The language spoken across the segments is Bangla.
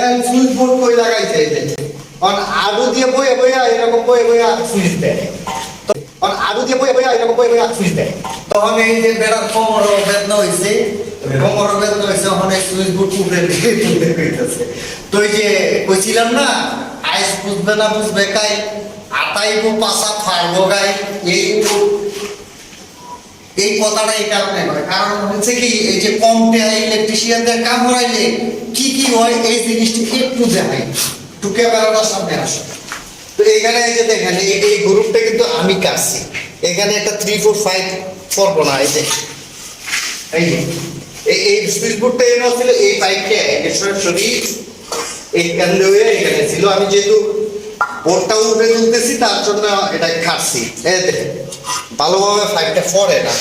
কেন সুইচ বোর্ড কই লাগাইছে কারণ আলু দিয়ে বয়ে বইয়া এরকম বয়ে বইয়া সুইচ দেয়। কারণ আলু দিয়ে বয়ে বইয়া এরকম বয়ে বইয়া সুইচ দেয়। তখন এই যে বেড়ার কোমর বেদনা হয়েছে কোমর বেদনা হয়েছে ওখানে সুইচ বোর্ড উপরে হইতেছে। তো এই যে কইছিলাম না আইস বুঝবে না বুঝবে কাই আটাইবো পাশা ফাড়বো গাই এই এই কথাটা এই কারণে হয়। কারণ হচ্ছে কি, এই যে কম ইলেকট্রিশিয়ানদের কাম হরাইলে কি কি হয়, এই জিনিসটি একটু দেখাই। একটু ক্যামেরাটার সামনে আসে। তো এখানে এই যে দেখেন, এই গ্রুপটা কিন্তু আমি কাটছি। এখানে একটা থ্রি ফোর ফাইভ করব না এই যে। এই এই সুইচ বোর্ডটা এনে ছিল এই পাইপটা সরাসরি এইখান এখানে ছিল। আমি যেহেতু বোর্ডটা উপরে তুলতেছি, তার জন্য এটা খাটছি। এই দেখেন ভালোভাবে ফাইভটা পড়ে না,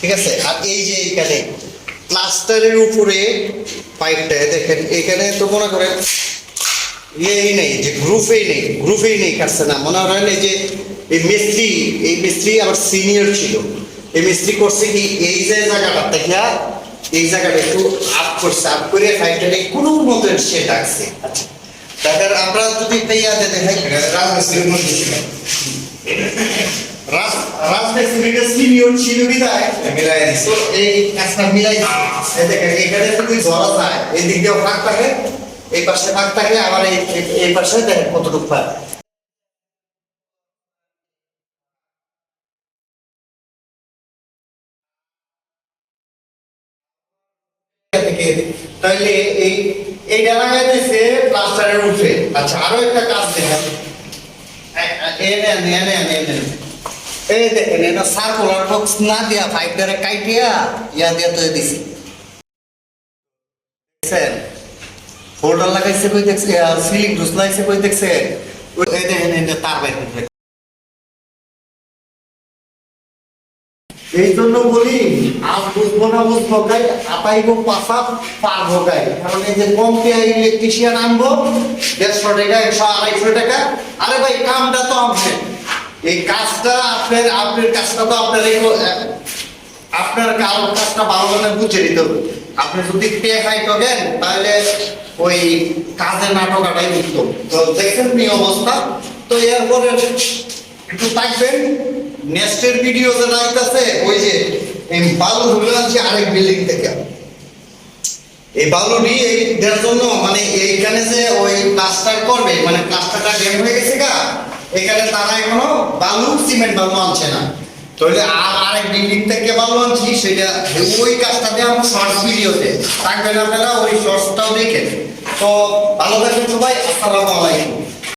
ঠিক আছে? আর এই যে এখানে প্লাস্টারের উপরে পাইপটা দেখেন, এখানে তো মনে করেন ইয়েই নেই, যে গ্রুপেই নেই গ্রুপেই নেই কাটছে না। মনে হয় না যে এই মিস্ত্রি এই মিস্ত্রি আমার সিনিয়র ছিল। এই মিস্ত্রি করছে কি, এই যে জায়গাটা থেকে এই জায়গাটা একটু আপ করছে আপ করে ফাইভটাকে কোনো মতো সে ডাকছে। আচ্ছা তারপর আমরা যদি ইয়াতে দেখাই রাজমিস্ত্রির মধ্যে ছিল রাজ রাজমিস্ত্রিটা সিনিয়র ছিল বিদায় মিলাই। তো এই কাজটা মিলাই। এই দেখেন এখানে যদি ধরা যায় এই দিক দিয়েও ফাঁক থাকে এই পাশে ফাঁক থাকে আবার এই এই- এই পাশে দেখেন কতটুকু ফাঁক তাহলে এই এইটা লাগাইতেছে প্লাস্টারের উপরে। আচ্ছা আরও একটা কাজ এ- এনে এনে এনে এনে এই দেখেন, এটা সার্কুলার বক্স না দিয়া ফাইভ ডারে কাইটিয়া ইয়া দিয়া তো দিছি। দেখছেন? ফোল্ডার লাগাইছে কই দেখছে সিলিং ডুস লাগাইছে কই দেখছে এই দেখেন, এই তার বাইর। এই জন্য বলি আজ বুঝব না বুঝব গাই, আপাইবো পাশা পারব গাই। কারণ এই যে কম পেয়ে ইলেকট্রিশিয়ান আনব, দেড়শো টাকা, একশো আড়াইশো টাকা। আরে ভাই, কামটা তো আপনার। এই কাজটা আপনার আপনার কাজটা তো আপনার এই আপনার কারোর কাজটা ভালো করে বুঝে নিতে হবে। আপনি যদি পেয়ে ঠকেন তাহলে ওই কাজের নাটকাটাই উত্তম। তো দেখেন কি অবস্থা। তো এরপরে একটু থাকবেন নেক্সটের ভিডিও যেটা আইতাছে ওই যে এই বালু ঢুকে আনছি আরেক বিল্ডিং থেকে। এই বালুটি এই দেওয়ার জন্য মানে এইখানে যে ওই প্লাস্টার করবে মানে প্লাস্টারটা ড্যাম হয়ে গেছে গা, এখানে তারা এখনও বালু সিমেন্ট বালু আনছে না। তাহলে আর আরেক বিল্ডিং থেকে বালু আনছি, সেটা ওই কাজটা দিয়ে আমরা শর্টস ভিডিওতে থাকবেন আপনারা ওই শর্টসটাও দেখেন। তো ভালো থাকবেন সবাই, আসসালামু আলাইকুম।